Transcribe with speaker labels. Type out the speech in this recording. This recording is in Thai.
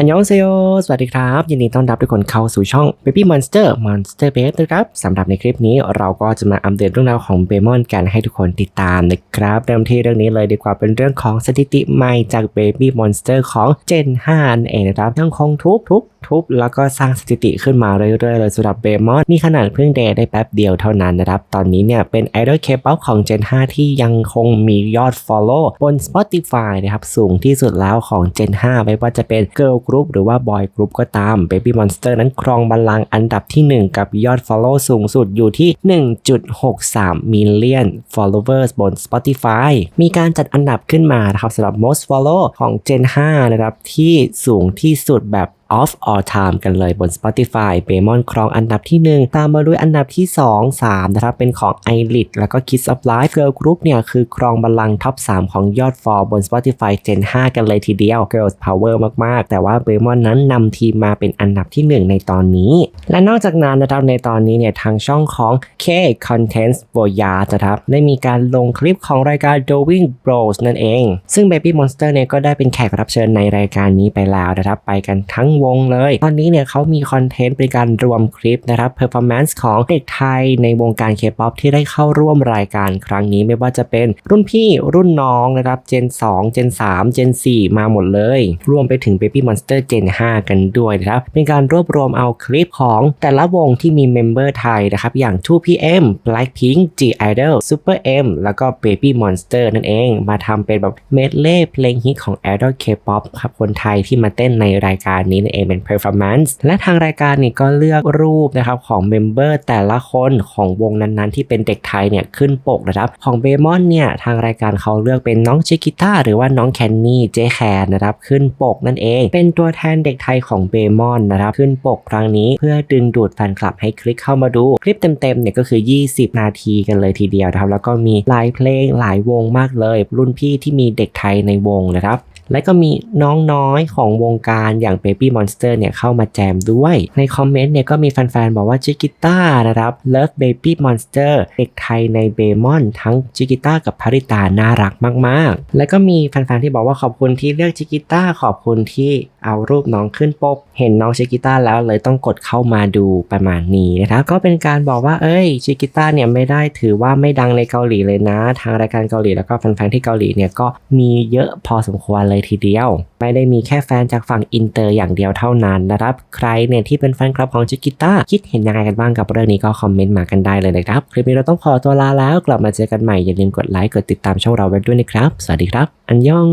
Speaker 1: อันยองเซโยสวัสดีครับ ยินดีต้อนรับทุกคนเข้าสู่ช่อง Baby Monster Monster Babe นะครับสำหรับในคลิปนี้เราก็จะมาอัปเดตเรื่องราวของเบมอนกันให้ทุกคนติดตามนะครับเริ่มที่เรื่องนี้เลยดีกว่าเป็นเรื่องของสถิติใหม่จาก Baby Monster ของ Gen 5นั่นเองนะครับยังคงทุบทุบ ทุบแล้วก็สร้างสถิติขึ้นมาเรื่อยๆเลยสำหรับเบมอนนี่ขนาดเพิ่งเดย์ได้แป๊บเดียวเท่านั้นนะครับตอนนี้เนี่ยเป็นไอดอลเคป๊อปของ Gen 5 ที่ยังคงมียอด Follow บน Spotify นะครับสูงที่สุดแล้วของ Gen 5 ไม่ว่าจะเป็น Girl Group หรือว่า Boy Group ก็ตาม Baby Monster นั้นครองบัลลังก์อันดับที่ 1 กับยอด Follow สูงสุดอยู่ที่ 1.63 million followers บน Spotify มีการจัดอันดับขึ้นมานะครับสำหรับ most follow ของ Gen 5 นะครับที่สูงที่สุดแบบ of all time กันเลยบน Spotify เบมอนครองอันดับที่ 1 ตามมาด้วยอันดับที่ 2 3 นะครับ เป็นของ i l i t แล้วก็ Kids of Life Girl Group เนี่ยคือครองบัลลังก์ท็อป 3 ของยอดฟอลบน Spotify Gen 5 กันเลยทีเดียว Girls Power มาก ๆ แต่ว่าเบมอนนั้นนำทีมมาเป็นอันดับที่ 1 ในตอนนี้ และนอกจากนั้นนะครับในตอนนี้เนี่ยทางช่องของ K Content Voyage นะครับได้มีการลงคลิปของรายการ Doing Bros นั่นเอง ซึ่ง Baby Monster เนี่ยก็ได้เป็นแขกรับเชิญในรายการนี้ไปแล้วนะครับไปกันทั้งวงเลย ตอนนี้เนี่ยเขามีคอนเทนต์เป็นการรวมคลิปนะครับ performance ของเด็กไทยในวงการ K-POP ที่ได้เข้าร่วมรายการครั้งนี้ไม่ว่าจะเป็นรุ่นพี่รุ่นน้องนะครับ Gen 2 Gen 3 Gen 4มาหมดเลย รวมไปถึง Baby Monster Gen 5 กันด้วยนะครับเป็นการรวบรวมเอาคลิปของแต่ละวงที่มีเมมเบอร์ไทยนะครับอย่าง 2PM Blackpink G Idol Super M แล้วก็ Baby Monster นั่นเอง มาทำเป็นแบบเมดเล่เพลงฮิตของ Idol K-POP ครับคนไทยที่มาเต้นในรายการนี้นัเองเป็น performance และทางรายการนี่ก็เลือกรูปนะครับของเมมเบอร์แต่ละคนของวงนั้นๆ ที่เป็นเด็กไทยเนี่ยขึ้นปกนะครับ ของเบมอนเนี่ยทางรายการเขาเลือกเป็นน้องชิกิต้าหรือว่าน้องแคนนี่เจแคนนะครับขึ้นปกนั่นเอง เป็นตัวแทนเด็กไทยของเบมอนนะครับขึ้นปกครั้งนี้เพื่อดึงดูดแฟนคลับให้คลิกเข้ามาดูคลิปเต็มๆเนี่ยก็คือ 20 นาทีกันเลยทีเดียวนะครับแล้วก็มีหลายเพลงหลายวงมากเลย รุ่นพี่ที่มีเด็กไทยในวงนะครับ และก็มีน้องน้อยของวงการอย่าง Baby Monster เนี่ยเข้ามาแจมด้วย ในคอมเมนต์เนี่ยก็มีแฟนๆ บอกว่าจิกิต้านะครับ Love Baby Monster เด็กไทยในเบมอนทั้งจิกิต้ากับพาริตาน่ารักมากๆ และก็มีแฟนๆ ที่บอกว่าขอบคุณที่เลือกจิกิต้าขอบคุณที่เอารูปน้องขึ้นปกเห็นน้องชิกิต้าแล้วเลยต้องกดเข้ามาดูประมาณนี้นะครับก็เป็นการบอกว่าเอ้ยชิกิต้าเนี่ยไม่ได้ถือว่าไม่ดังในเกาหลีเลยนะ ทางรายการเกาหลีแล้วก็แฟนๆที่เกาหลีเนี่ยก็มีเยอะพอสมควรเลยทีเดียว ไม่ได้มีแค่แฟนจากฝั่งอินเตอร์อย่างเดียวเท่านั้นนะครับ ใครเนี่ยที่เป็นแฟนคลับของชิกิต้าคิดเห็นยังไงกันบ้างกับเรื่องนี้ก็คอมเมนต์มากันได้เลยนะครับคลิปนี้เราต้องขอตัวลาแล้วกลับมาเจอกันใหม่อย่าลืมกดไลค์กดติดตามช่องเราไว้ด้วยนะครับ สวัสดีครับ อันยอง